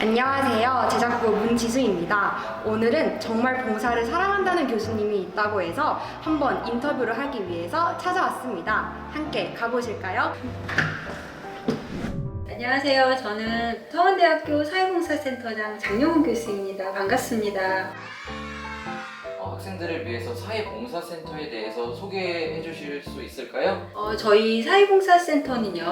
안녕하세요. 제작부 문지수입니다. 오늘은 정말 봉사를 사랑한다는 교수님이 있다고 해서 한번 인터뷰를 하기 위해서 찾아왔습니다. 함께 가보실까요? 안녕하세요. 저는 서원대학교 사회봉사센터장 장영훈 교수입니다. 반갑습니다. 어, 학생들을 위해서 사회봉사센터에 대해서 소개해 주실 수 있을까요? 어, 저희 사회봉사센터는요,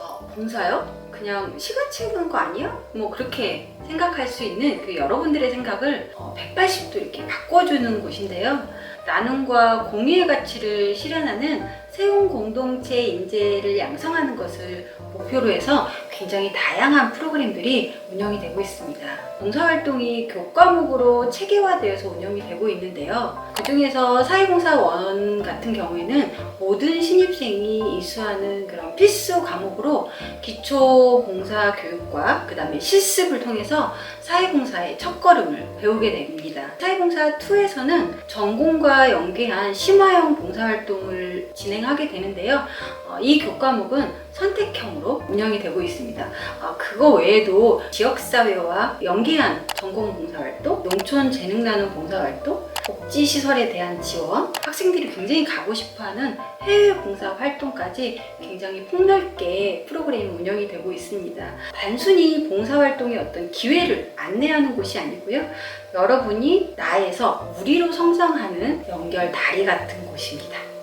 어, 봉사요? 그냥 시간 채우는 거 아니야? 뭐 그렇게 생각할 수 있는 그 여러분들의 생각을 어, 180도 이렇게 바꿔주는 곳인데요. 나눔과 공유의 가치를 실현하는 세운 공동체 인재를 양성하는 것을 목표로 해서 굉장히 다양한 프로그램들이 운영이 되고 있습니다. 봉사활동이 교과목으로 체계화되어서 운영이 되고 있는데요. 그 중에서 사회봉사원 같은 경우에는 모든 신입생이 이수하는 그런 필수 과목으로 기초 봉사 교육과 그 다음에 실습을 통해서 사회봉사의 첫걸음을 배우게 됩니다. 사회봉사 2에서는 전공과 연계한 심화형 봉사활동을 진행 하게 되는데요. 어, 이 교과목은 선택형으로 운영이 되고 있습니다. 어, 그거 외에도 지역사회와 연계한 전공 봉사활동, 농촌 재능 나눔 봉사활동, 복지시설에 대한 지원, 학생들이 굉장히 가고 싶어하는 해외 봉사 활동까지 굉장히 폭넓게 프로그램이 운영이 되고 있습니다. 단순히 봉사활동의 어떤 기회를 안내하는 곳이 아니고요. 여러분이 나에서 우리로 성장하는 연결 다리 같은 곳입니다.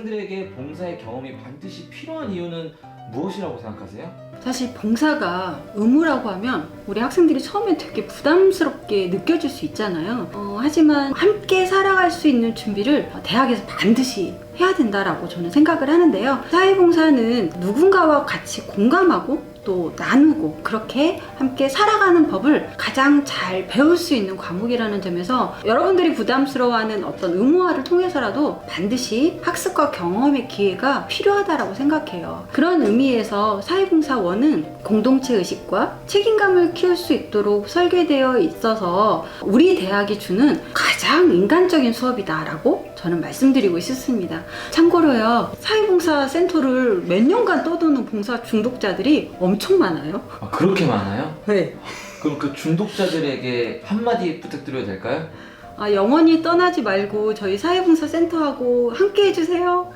학생들에게 봉사의 경험이 반드시 필요한 이유는 무엇이라고 생각하세요? 사실 봉사가 의무라고 하면 우리 학생들이 처음엔 되게 부담스럽게 느껴질 수 있잖아요. 어, 하지만 함께 살아갈 수 있는 준비를 대학에서 반드시 해야 된다라고 저는 생각을 하는데요. 사회봉사는 누군가와 같이 공감하고 또 나누고 그렇게 함께 살아가는 법을 가장 잘 배울 수 있는 과목이라는 점에서 여러분들이 부담스러워하는 어떤 의무화를 통해서라도 반드시 학습과 경험의 기회가 필요하다라고 생각해요. 그런 의미에서 사회봉사원은 공동체 의식과 책임감을 키울 수 있도록 설계되어 있어서 우리 대학이 주는 가장 인간적인 수업이다라고 저는 말씀드리고 싶습니다. 참고로요, 사회봉사 센터를 몇 년간 떠도는 봉사 중독자들이 엄청 많아요. 아, 그렇게 많아요? 네. 그럼 그 중독자들에게 한마디 부탁드려도 될까요? 아, 영원히 떠나지 말고 저희 사회봉사 센터하고 함께 해주세요.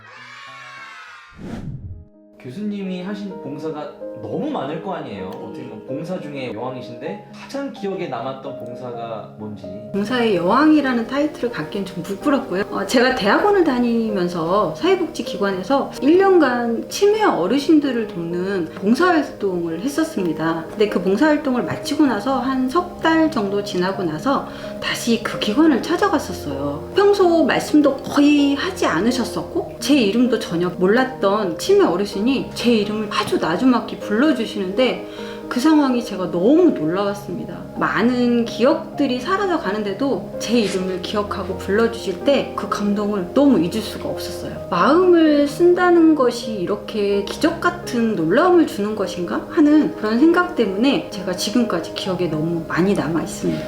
교수님이 하신 봉사가 너무 많을 거 아니에요. 어떻게 보면 봉사 중에 여왕이신데 가장 기억에 남았던 봉사가 뭔지. 봉사의 여왕이라는 타이틀을 갖기엔 좀 부끄럽고요. 어, 제가 대학원을 다니면서 사회복지기관에서 1년간 치매 어르신들을 돕는 봉사활동을 했었습니다. 근데 그 봉사활동을 마치고 나서 한 석 달 정도 지나고 나서 다시 그 기관을 찾아갔었어요. 평소 말씀도 거의 하지 않으셨었고 제 이름도 전혀 몰랐던 치매 어르신이 제 이름을 아주 나주막히 불러주시는데 그 상황이 제가 너무 놀라웠습니다. 많은 기억들이 사라져 가는데도 제 이름을 기억하고 불러주실 때 그 감동을 너무 잊을 수가 없었어요. 마음을 쓴다는 것이 이렇게 기적 같은 놀라움을 주는 것인가 하는 그런 생각 때문에 제가 지금까지 기억에 너무 많이 남아 있습니다.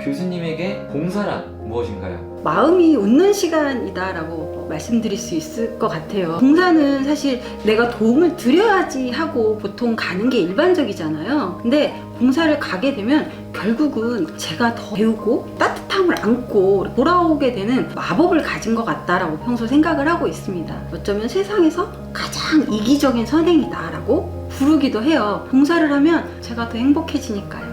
교수님에게 봉사란 무엇인가요? 마음이 웃는 시간이다라고 말씀드릴 수 있을 것 같아요. 봉사는 사실 내가 도움을 드려야지 하고 보통 가는 게 일반적이잖아요. 근데 봉사를 가게 되면 결국은 제가 더 배우고 따뜻함을 안고 돌아오게 되는 마법을 가진 것 같다라고 평소 생각을 하고 있습니다. 어쩌면 세상에서 가장 이기적인 선행이다라고 부르기도 해요. 봉사를 하면 제가 더 행복해지니까요.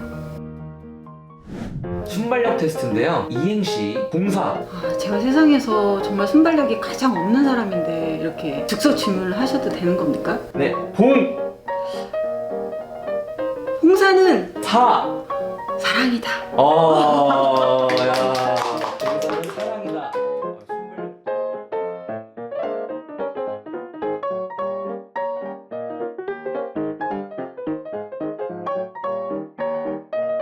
순발력 테스트인데요. 이행시 봉사. 아, 제가 세상에서 정말 순발력이 가장 없는 사람인데 이렇게 즉석 질문을 하셔도 되는 겁니까? 네, 봉, 봉사는 사. 사랑이다. 어.